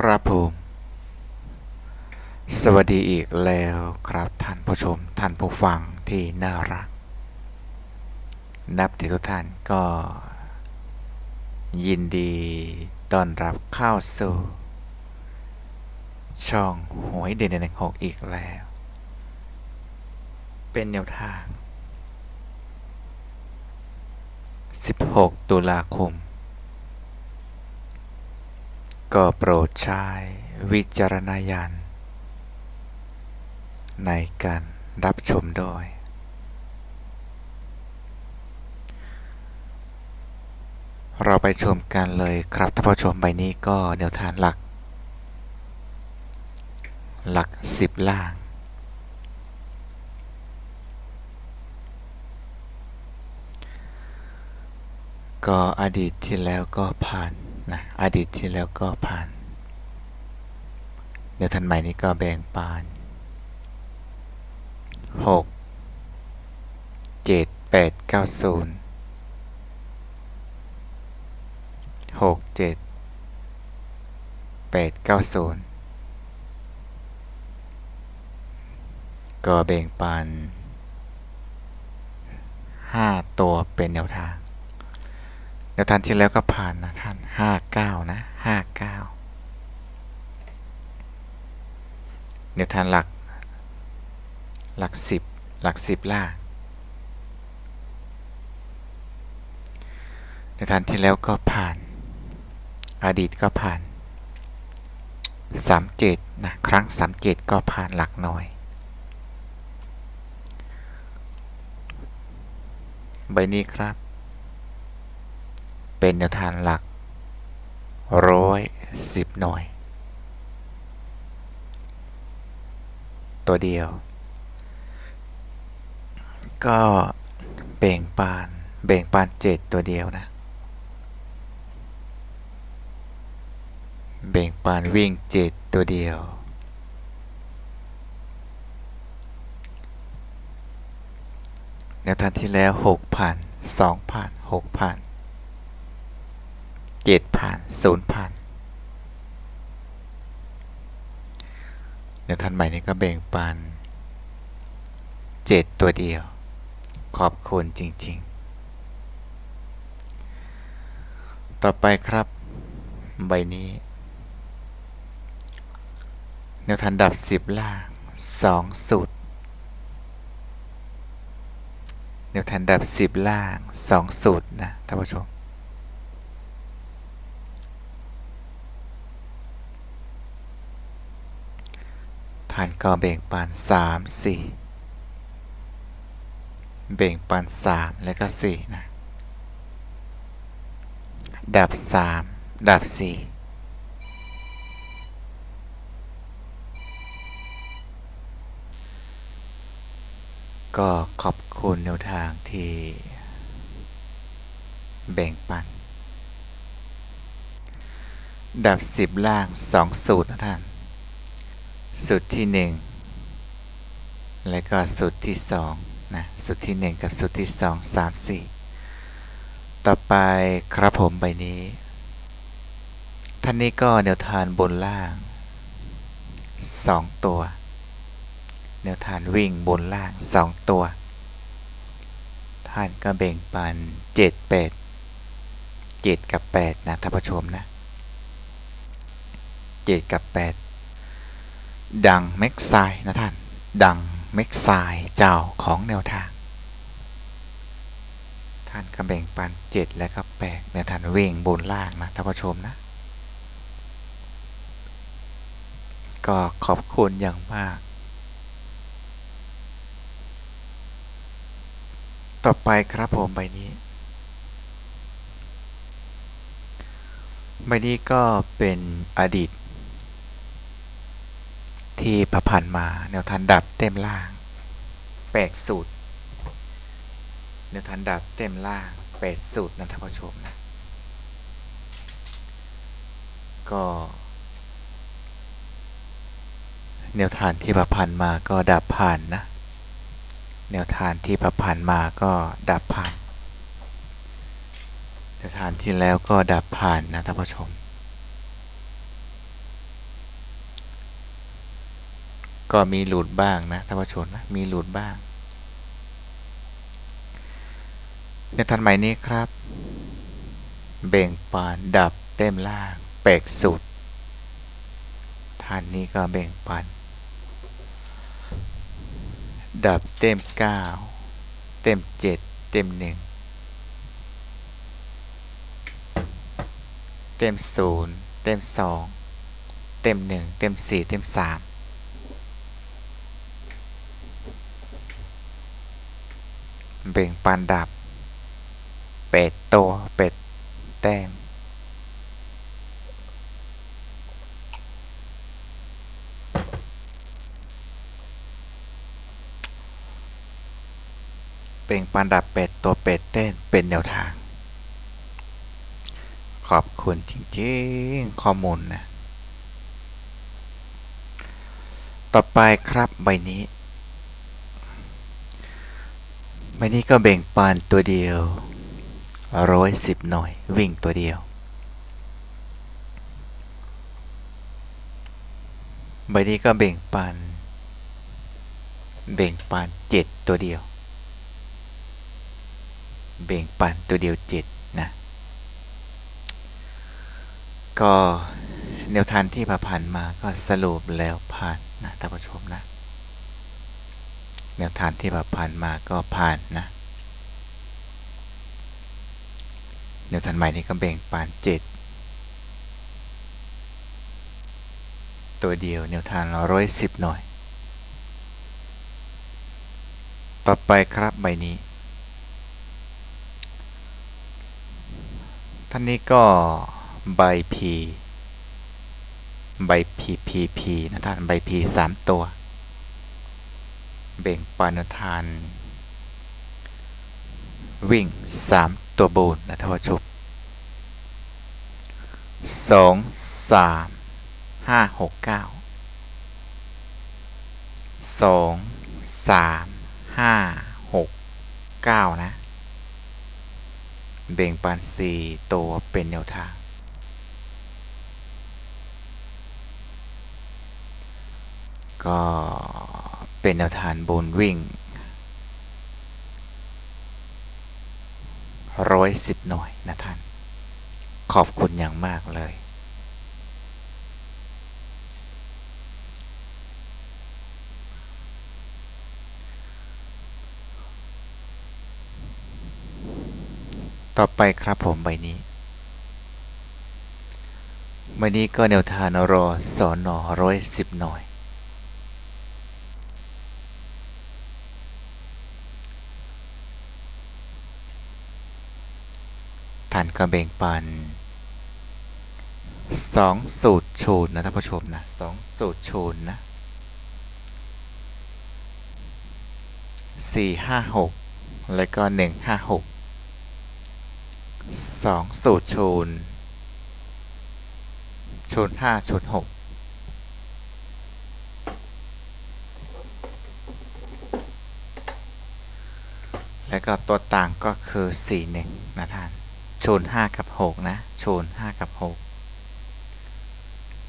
ครับผมสวัสดีอีกแล้วครับท่านผู้ชมท่านผู้ฟังที่น่ารัก นับถือทุกท่านก็ ยินดีต้อนรับเข้าสู่ ช่องหวยเด่นในหกอีกแล้ว เป็นแนวทาง 16 ตุลาคม ก็โปรดใช้วิจารณญาณในการรับชมด้วย เราไปชมกันเลยครับท่านผู้ชมใบนี้ก็แนวทางหลัก หลักสิบล่าง ก็อดีตที่แล้วก็ผ่าน นะอดีตที่แล้วก็ผ่าน เดี๋ยวทันใหม่นี้ก็แบ่งปานหกเจ็ดแปดเก้าศูนย์หกเจ็ดแปดเก้าศูนย์ก็แบ่งปันห้าตัวเป็นแนวทาง แนวทางที่แล้วก็ผ่านนะท่านห้าเก้านะห้าเก้าแนวทางหลัก หลักสิบหลักสิบล่างในทางที่แล้วก็ผ่าน อดีตก็ผ่านสามเจ็ดนะครั้งสามเจ็ดก็ผ่านหลักน้อย ใบนี้ครับ เป็นแนวทางหลักร้อยสิบหน่วย ตัวเดียว ก็เบ่งปานเบ่งปานเจ็ดตัวเดียวนะ เบ่งปานวิ่งเจ็ดตัวเดียวแนวทางที่แล้วหกพันสองพันหกพัน เจ็ดพันศูนย์พันแนวทางใหม่นี้ก็แบ่งปันเจ็ดตัวเดียว ขอบคุณจริง ๆ ต่อไปครับใบนี้แนวทางดับสิบล่างสองสุดแนวทางดับสิบล่างสองสูตรนะท่านผู้ชม ท่าน ก็เบ่งปันสามสี่เบ่งปันสามแล้วก็สี่นะ ดับสามดับสี่ก็ขอบคุณแนวทางที่ แบ่งปัน ดับสิบล่างสองสูตรนะท่าน สูตรที่หนึ่งและก็สูตรที่สองนะสูตรที่หนึ่งกับสูตรที่สองสามสี่ต่อไปครับผมใบนี้ ท่านนี้ก็แนวทานบนล่างสองตัว แนวทานวิ่งบนล่างสองตัว ท่านก็แบ่งปันเจ็ดแปดเจ็ดกับแปดนะท่านผู้ชมนะเจ็ดกับแป ดังเม็กไซนะท่าน ดังเม็กไซเจ้าของแนวทาง ท่านก็แบ่งปันเจ็ดและก็แปดแนวทางวิ่งบนล่างนะท่านผู้ชมนะ ก็ขอบคุณอย่างมาก ต่อไปครับผมใบนี้ใบนี้ก็เป็นอดีต ที่ประพันธ์มาแนวทันดับเต็มล่างแปดสูตร แนวทันดับเต็มล่างแปดสูตรนะท่านผู้ชมนะ ก็ แนวทานที่ประพันธ์มาก็ดับผ่านนะ แนวทานที่ประพันธ์มาก็ดับผ่าน แนวทานที่แล้วก็ดับผ่านนะท่านผู้ชม ก็มีหลุดบ้างนะท่านผู้ชมนะมีหลุดบ้าง ในทันใหม่นี้ครับ เบ่งปานดับเต็มล่างเปกสุดท่านนี้ก็เบ่งปานดับเต็ม 9 เต็ม 7 เต็ม 1 เต็ม 0 เต็ม 2 เต็ม 1 เต็ม 4 เต็ม 3 เบ่งปันดับ เป็ดตัวเป็ดแต้มเป่งปันดับเป็ดตัวเป็ดเต้นเป็นแนวทาง ขอบคุณจริงๆ ข้อมูลนะ ต่อไปครับใบนี้ ใบนี้ก็เบ่งปานตัวเดียวร้อยสิบหน่อย วิ่งตัวเดียวใบนี้ก็เบ่งปานเบ่งปานเจ็ดตัวเดียว เบ่งปันตัวเดียวเจ็ดนะก็แนวทางที่ผ่านมาก็สรุปแล้วผ่านนะท่านผู้ชมนะ แนวทางที่ผ่านมาก็ผ่านนะแนวทางใหม่นี้ก็เบ่งปานเจ็ดตัวเดียวแนวทางร้อยสิบหน่อย ต่อไปครับใบนี้ท่านนี้ก็ใบพีใบพีพีพีนะท่านใบพีสามตัว เบ่งปานทาน วิ่งสามตัวบูนนะท่านผู้ชมสองสามห้าหกเก้าสองสามห้าหกเก้านะ เบ่งปานสี่ตัวเป็นแนวทางก็ เป็นแนวทางบนวิ่งร้อยสิบหน่วยนะท่าน ขอบคุณอย่างมากเลย ต่อไปครับผมใบนี้ใบนี้ก็แนวทางรอสอนอร้อยสิบหน่อย ก็เบ่งปันสองสูตรชูนนะท่านผู้ชมนะสองสูตรชูนนะสี่ห้าหกแล้วก็หนึ่งห้าหกสองสูตรชูนชูนห้าชูนหกแล้วก็ตัวต่างก็คือสี่หนึ่งนะท่าน ชูนห้ากับหกนะชูนห้ากับหก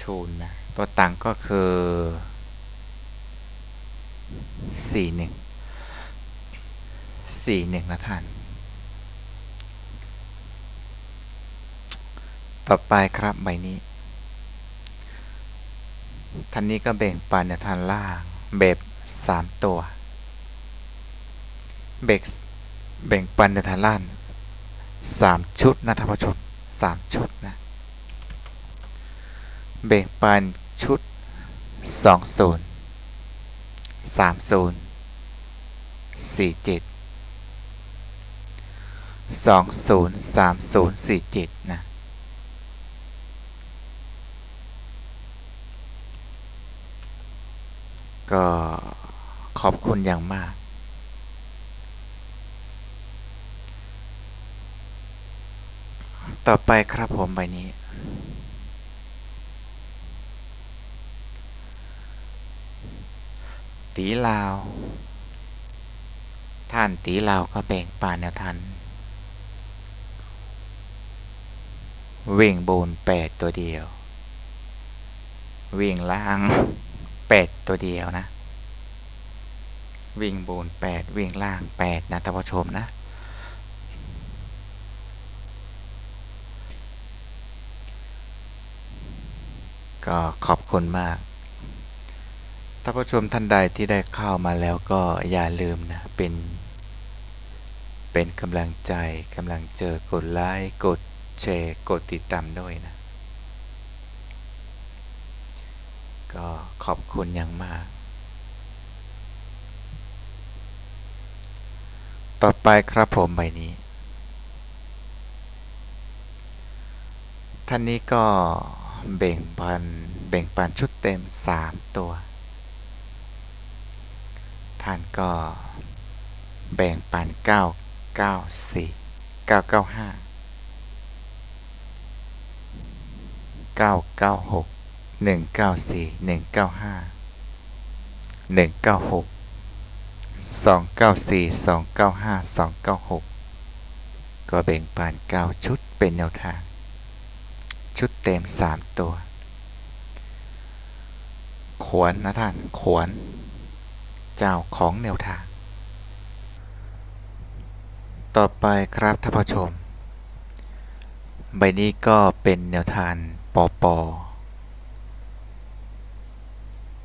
ชูนนะตัวต่างก็คือสี่หนึ่งสี่หนึ่งนะท่าน ต่อไปครับใบนี้ท่านนี้ก็แบ่งปันในทานล่างแบบสามตัวเบกแบ่งปันในทานล่าง สามชุดนะท่านผู้ชมสามชุดนะแบ่งปันชุดสองศูนย์สามศูนย์สี่เจ็ดสองศูนย์สามศูนย์สี่เจ็ดนะก็ขอบคุณอย่างมาก ต่อไปครับผมใบนี้ ตีลาว ท่านตีลาวก็แบ่งป่านแนวทันวิ่งบนแปดตัวเดียววิ่งล่างแปดตัวเดียวนะ วิ่งบนแปดวิ่งล่างแปดนะท่านผู้ชมนะ ก็ขอบคุณมากท่านผู้ชมท่านใดที่ได้เข้ามาแล้วก็อย่าลืมนะ เป็น เป็นกำลังใจกำลังเจอกดไลค์กดแชร์กดติดตามด้วยนะ ก็ขอบคุณอย่างมาก ต่อไปครับผมใบนี้ ท่านนี้ก็ แบ่งปันแบ่งปันชุดเต็ม 3 ตัว ท่านก็แบ่งปัน 9 9 4 9 9 5 9 9 6 1 9 4 1 9 5 1 9 6 2 9 4 2 9 5 2 9 6 ก็แบ่งปัน 9 ชุดเป็นแนวทาง ชุดเต็ม 3 ตัว ขวนนะท่าน ขวน เจ้าของแนวทาง ต่อไปครับท่านผู้ชม ใบนี้ก็เป็นแนวทางปอปอ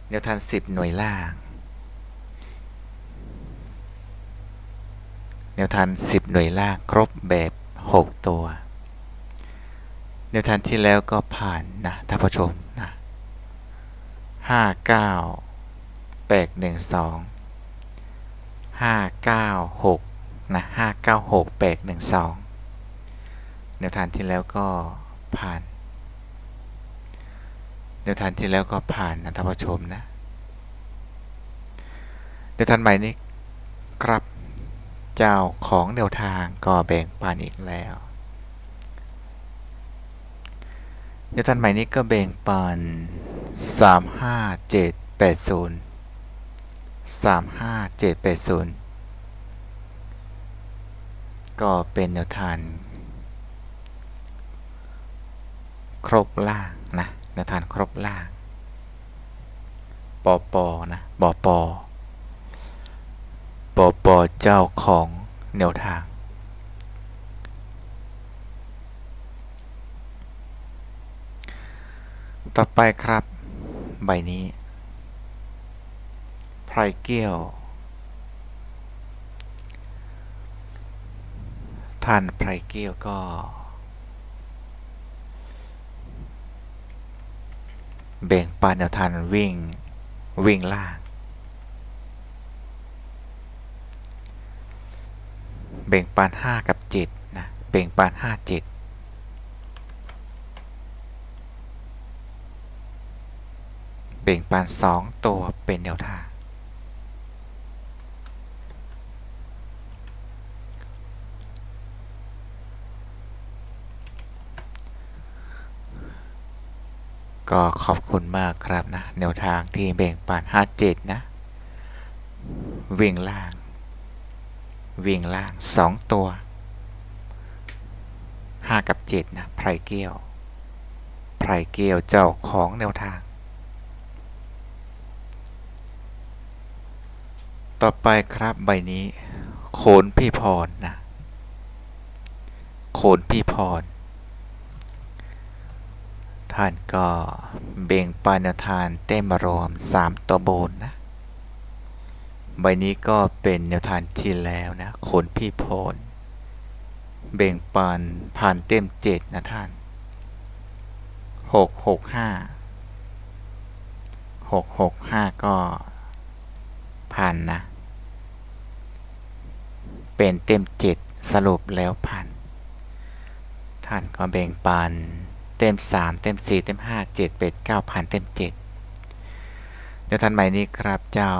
แนวทาง 10 หน่วยล่าง แนวทาง 10 หน่วยล่าง ครบแบบ 6 ตัว แนวทางที่แล้วก็ผ่านนะท่านผู้ชมนะห้าเก้าแปดหนึ่งสองห้าเก้าหกนะห้าเก้าหกแปดหนึ่งสองแนวทางที่แล้วก็ผ่านแนวทางที่แล้วก็ผ่านนะท่านผู้ชมนะแนวทางใหม่นี้ครับ เจ้าของแนวทางก็แบ่งปันอีกแล้ว แนวทางใหม่นี้ก็แบ่งปัน 3 5 7 8 0 3 5 7 8 0 ก็เป็นแนวทางครบล่างนะแนวทางครบล่างปอปอนะปอปอปอปอเจ้าของแนวทาง ต่อไปครับ ใบนี้ไพรเกี้ยวท่านไพรเกี้ยวก็ แบ่งปันแนวทางวิ่ง วิ่งล่าง แบ่งปัน5กับ7นะ แบ่งปัน5 7 แบ่งปัน2ตัวเป็นแนวทาง ก็ขอบคุณมากครับนะ แนวทางที่แบ่งปัน57นะ วิ่งล่าง วิ่งล่าง 2 ตัว 5 กับ 7 นะไพรเกี้ยวไพรเกี้ยวเจ้าของแนวทาง ต่อไปครับใบนี้ โขนพี่พรนะ โขนพี่พร ท่านก็เบ่งปานนวทานเต้มรวม3ตัวโบนนะ ใบนี้ก็เป็นแนวทานที่แล้วนะ โขนพี่พร เบ่งปานผ่านเต็มเจ็ดนะท่านหกหกห้าหกหกห้าก็ผ่านนะ เป็นเต็มเจ็ดสรุปแล้วผ่านท่านก็แบ่งปัน เต็มสามเต็มสี่เต็มห้าเจ็ดเป็ดเก้าผ่านเต็มเจ็ดเดี๋ยวท่านใหม่นี้ครับเจ้า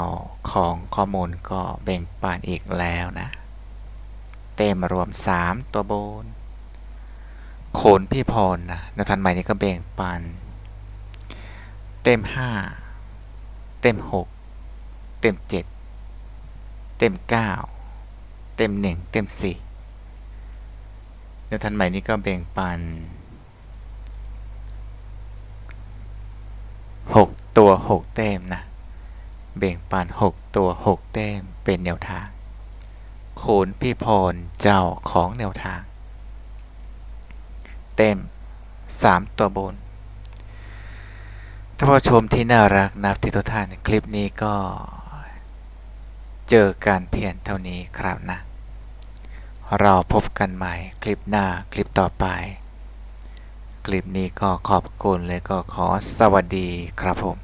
ของข้อมูลก็แบ่งปันอีกแล้วนะ เต็มรวม3ตัวบนโขนพี่พรนะนทันใหม่นี้ก็แบ่งปัน เต็ม5เต็ม6เต็ม7เต็ม9 เต็ม1เต็ม4นทันใหม่นี้ก็แบ่งปัน 6 ตัว 6 เต็มนะเบ่งปัน 6 ตัว6แต้มเป็นแนวทาง โขนพี่พรเจ้าของแนวทาง เต็ม 3 ตัวบนท่านผู้ชมที่น่ารักนับที่ทุกท่านคลิปนี้ก็ เจอการเพียนเท่านี้ครับนะ เราพบกันใหม่คลิปหน้าคลิปต่อไป คลิปนี้ก็ขอบคุณและก็ขอสวัสดีครับผม